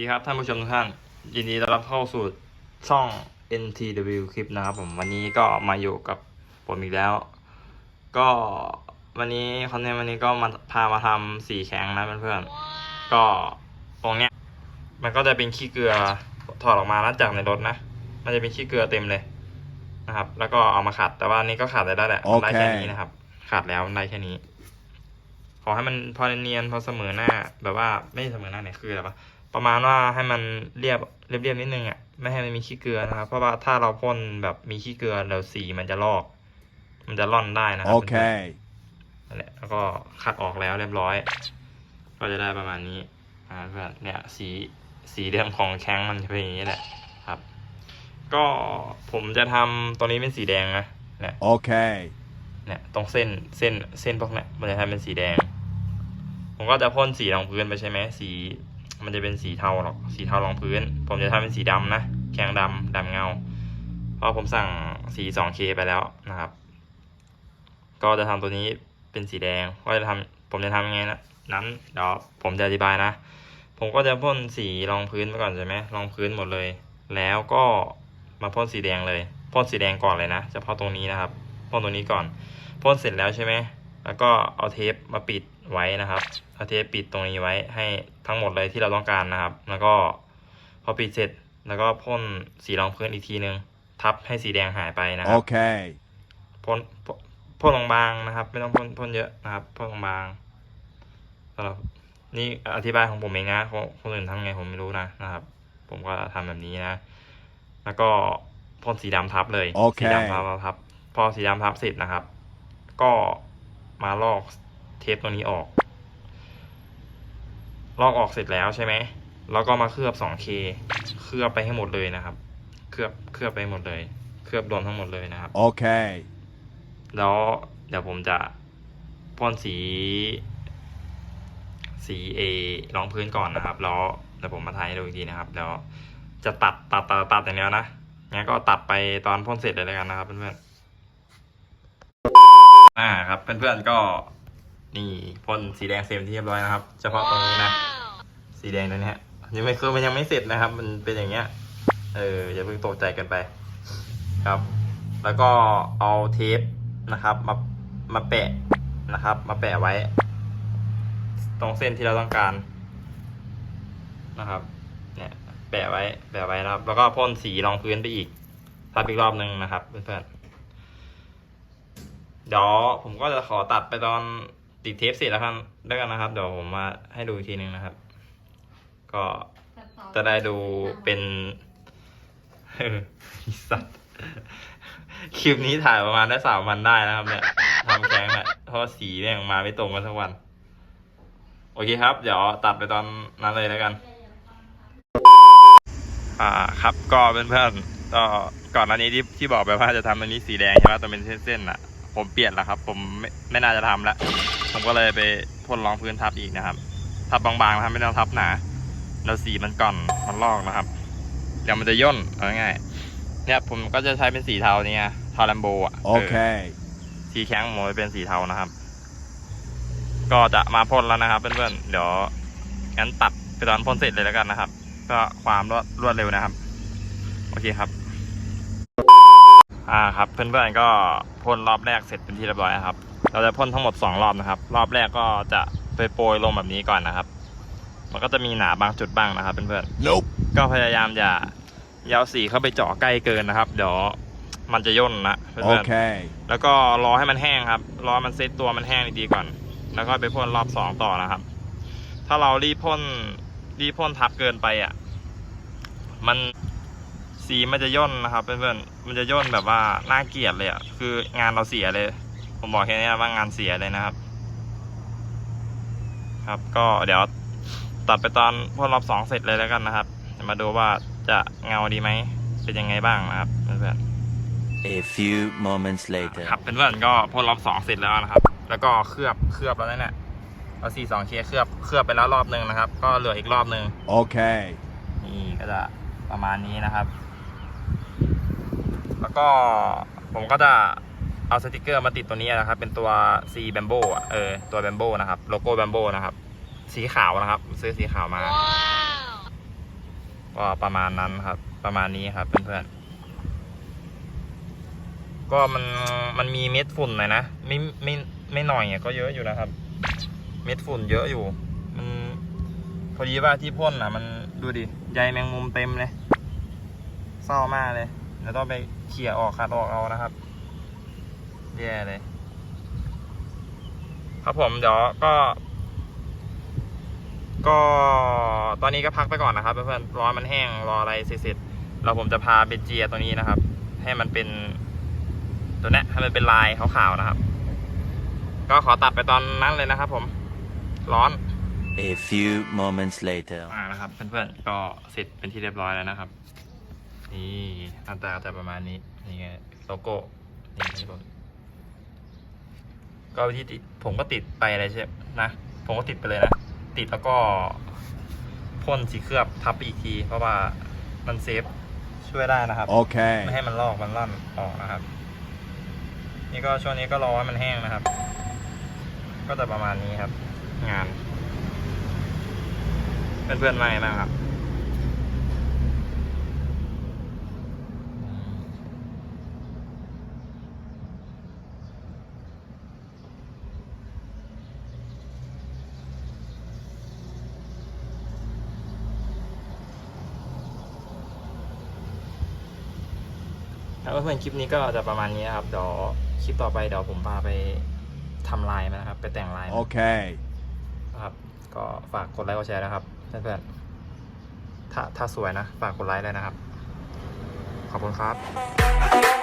ดีครับท่านผู้ชมทุกท่านยินดีต้อนรับเข้าสู่ช่อง NTW คลิปนะครับผมวันนี้ก็มาอยู่กับผมอีกแล้ว ก็วันนี้คอนเทนต์วันนี้ก็มาพามาทำสีแข็งนะเพื่อนๆก็ตรงเนี้ย มันก็จะเป็นขี้เกลือถอดออกมาแล้วจากในรถนะ มันจะเป็นขี้เกลือเต็มเลยนะครับ แล้วก็เอามาขัดแต่ว่าอันนี้ก็ขัดได้แล้วแหละมันได้แค่นี้นะครับขัดแล้วมันได้แค่นี้ ขอให้มันพอเนียนๆพอเสมอหน้าแบบว่าไม่เสมอหน้าเนี่ยคืออะไรปะ ประมาณว่าให้มันเรียบเรียบๆนิดนึงอะไม่ให้มันมีขี้เกลือนะครับ เพราะว่าถ้าเราพ่นแบบมีขี้เกลือแล้วสีมันจะลอก มันจะร่อนได้นะครั Okay. นั่นแหละแล้วก็ขัดออกแล้วเรียบร้อย ก็จะได้ประมาณนี้อ่าเพื่อนเนี่ยสีสีเรื่องของแข้งมันจะเป็นอย่างนี้แหละครับ ก็ผมจะทำตัวนี้เป็นสีแดงนะเนี่ย Okay. เนี่ยตรงเส้นเส้นเส้นพวกเนี้ยมันจะทำเป็นสีแดง ผมก็จะพ่นสีรองพื้นไปใช่ไหมสี มันจะเป็นสีเทาหรอกสีเทารองพื้น ผมจะทำเป็นสีดำนะแข็งดำดำเงา เพราะผมสั่งสี 2K ไปแล้วนะครับ ก็จะทำตัวนี้เป็นสีแดงก็จะทำผมจะทำยังไงนะนั้นเดี๋ยวผมจะอธิบายนะ ผมก็จะพ่นสีรองพื้นไปก่อนใช่ไหมรองพื้นหมดเลย แล้วก็มาพ่นสีแดงเลยพ่นสีแดงก่อนเลยนะเฉพาะตรงนี้นะครับพ่นตรงนี้ก่อนพ่นเสร็จแล้วใช่ไหมแล้วก็เอาเทปมาปิด ไว้นะครับเอาเทปปิดตรงนี้ไว้ให้ทั้งหมดเลยที่เราต้องการนะครับ แล้วก็พอปิดเสร็จแล้วก็พ่นสีรองพื้นอีกทีนึง ทับให้สีแดงหายไปนะครับ Okay. พ่นพ่นพ่นบางๆนะครับ ไม่ต้องพ่นพ่นเยอะนะครับพ่นบางๆสำหรับนี่อธิบายของผมเองนะคนคนอื่นทำไงผมไม่รู้นะนะครับ ผมก็ทำแบบนี้นะ แล้วก็พ่นสีดำทับเลยโอเคสีดำทับทับ พอสีดำทับเสร็จนะครับ ก็มาลอก เทปตัวนี้ออก ลอกออกเสร็จแล้วใช่ไหมแล้วก็มาเคลือบ 2K เคลือบไปให้หมดเลยนะครับ เคลือบเคลือบไปหมดเลย เคลือบรวมทั้งหมดเลยนะครับ Okay. แล้วเดี๋ยวผมจะพ่นสี สีเอรองพื้นก่อนนะครับ แล้วเดี๋ยวผมมาถ่ายให้ดูอีกทีนะครับ แล้วจะตัดตัดตัดตัดอย่างเดียวนะ งั้นก็ตัดไปตอนพ่นเสร็จเลยแล้วกันนะครับเพื่อนๆอ่าครับเพื่อนๆก็ นี่พ่นสีแดงเซมที่เรียบร้อยนะครับ เฉพาะตรงนี้นะ สีแดงตัวเนี้ยยังไม่คือมันยังไม่เสร็จนะครับ มันเป็นอย่างเงี้ย เอออย่าเพิ่งตกใจกันไป ครับ แล้วก็เอาเทปนะครับ มามาแปะนะครับ มาแปะไว้ ตรงเส้นที่เราต้องการนะครับ เนี่ยแปะไว้แปะไว้นะครับ แล้วก็พ่นสีรองพื้นไปอีกทับอีกรอบหนึ่งนะครับเพื่อนๆเดี๋ยวผมก็จะขอตัดไปตอน ติดเทปเสร็จแล้วกันแล้วกันนะครับ เดี๋ยวผมมาให้ดูอีกทีหนึ่งนะครับ ก็จะได้ดูเป็นเออไอ้สัตว์คลิปนี้ถ่ายประมาณได้สามวันได้นะครับ เนี่ยทำแข้งเนี่ยเพราะว่าสีเนี่ยมาไม่ตรงกันทั้งวัน โอเคครับ เดี๋ยวตัดไปตอนนั้นเลยแล้วกัน อ่าครับก็เพื่อนๆก็ก่อนหน้านี้ที่ที่บอกไปว่าจะทำอันนี้สีแดงใช่ไหมตัวเป็นเส้นๆอะ ผมเปลี่ยนแล้วครับ ผมไม่ไม่น่าจะทำแล้ว ผมก็เลยไปพ่นรองพื้นทับอีกนะครับ ทับบางๆนะครับไม่ต้องทับหนาแล้วสีมันก่อนมันลอกนะครับ เดี๋ยวมันจะย่นเอาง่ายๆเนี่ยผมก็จะใช้เป็นสีเทาเนี่ยเทาแลมโบอะเออ Okay. สีแข็งหมดเป็นสีเทานะครับ ก็จะมาพ่นแล้วนะครับเพื่อนๆเดี๋ยวงั้นตัดไปตอนพ่นเสร็จเลยแล้วกันนะครับ ก็ความรวดรวดเร็วนะครับ โอเคครับอ่าครับเพื่อนๆก็พ่นรอบแรกเสร็จเป็นที่เรียบร้อยนะครับ เราจะพ่นทั้งหมดสองรอบนะครับ รอบแรกก็จะไปโปรยลงแบบนี้ก่อนนะครับ มันก็จะมีหนาบางจุดบ้างนะครับเพื่อนๆ Nope. ก็พยายามอย่าอยาวสีเข้าไปเจาะใกล้เกินนะครับ เดี๋ยวมันจะย่นนะเพื่อนๆ Okay. แล้วก็รอให้มันแห้งครับ รอมันเซตตัวมันแห้งดีๆก่อน แล้วก็ไปพ่นรอบสองต่อนะครับ ถ้าเรารีบพ่นรีบพ่นทับเกินไปอะ มันสีมันจะย่นนะครับเพื่อนๆ มันจะย่นแบบว่าน่าเกลียดเลยอะ คืองานเราเสียเลย ผมบอกแค่นี้ว่างานเสียเลยนะครับ ครับ ก็เดี๋ยวตัดไปตอนพ่นรอบสองเสร็จเลยแล้วกันนะครับจะมาดูว่าจะเงาดีไหมเป็นยังไงบ้างนะครับเพื่อนๆ A few moments later. ครับเพื่อนๆก็พ่นรอบสองเสร็จแล้วนะครับ แล้วก็เคลือบเคลือบแล้วนั่นแหละเอาสี่สองเคเคลือบเคลือบไปแล้วรอบหนึ่งนะครับ ก็เหลืออีกรอบหนึ่ง Okay. นี่ก็จะประมาณนี้นะครับ แล้วก็ผมก็จะ เอาสติกเกอร์มาติดตัวนี้นะครับ เป็นตัว C Bamboo อะเออตัว Bamboo นะครับ โลโก้ Bamboo นะครับ สีขาวนะครับ ซื้อสีขาวมา ก็ประมาณนั้นครับ ประมาณนี้ครับเพื่อนๆ ก็มันมันมีเม็ดฝุ่นหน่อยนะ ไม่ไม่ไม่หน่อยอะก็เยอะอยู่นะครับ เม็ดฝุ่นเยอะอยู่ มันพอดีว่าที่พ่นอะ มันดูดิใยแมงมุมเต็มเลย เศร้ามากเลยเดี๋ยวต้องไปเขี่ยออกคัดออกเอานะครับ แย่เลย ครับผมเดี๋ยวก็ ก็ตอนนี้ก็พักไปก่อนนะครับเพื่อนๆรอมันแห้งรออะไรเสร็จๆเราผมจะพาไปเจียตัวนี้นะครับ ให้มันเป็น ตัวเนี้ยให้มันเป็นลายขาวๆนะครับ ก็ขอตัดไปตอนนั้นเลยนะครับ ผม ร้อน A few moments later. อ่านะครับเพื่อนๆก็เสร็จเป็นที่เรียบร้อยแล้วนะครับ นี่หน้าตาจะประมาณนี้ นี่ไงโลโก้ นี่ทุกคน ก็วิธีติดผมก็ติดไปอะไรใช่นะผมก็ติดไปเลยนะ ติดแล้วก็พ่นสีเคลือบทับไปอีกที เพราะว่ามันเซฟช่วยได้นะครับ Okay. ไม่ให้มันลอกมันร่อนออกนะครับ นี่ก็ช่วงนี้ก็รอให้มันแห้งนะครับ ก็จะประมาณนี้ครับ งาน เพื่อนๆมาไงบ้างครับ ครับเพื่อนๆคลิปนี้ก็จะประมาณนี้นะครับเดี๋ยวคลิปต่อไปเดี๋ยวผมพาไปทำลายมันนะครับ ไปแต่งลายมัน Okay. นะครับ ก็ฝากกดไลค์กดแชร์นะครับเพื่อนๆถ้าถ้าสวยนะ ฝากกดไลค์เลยนะครับ ขอบคุณครับ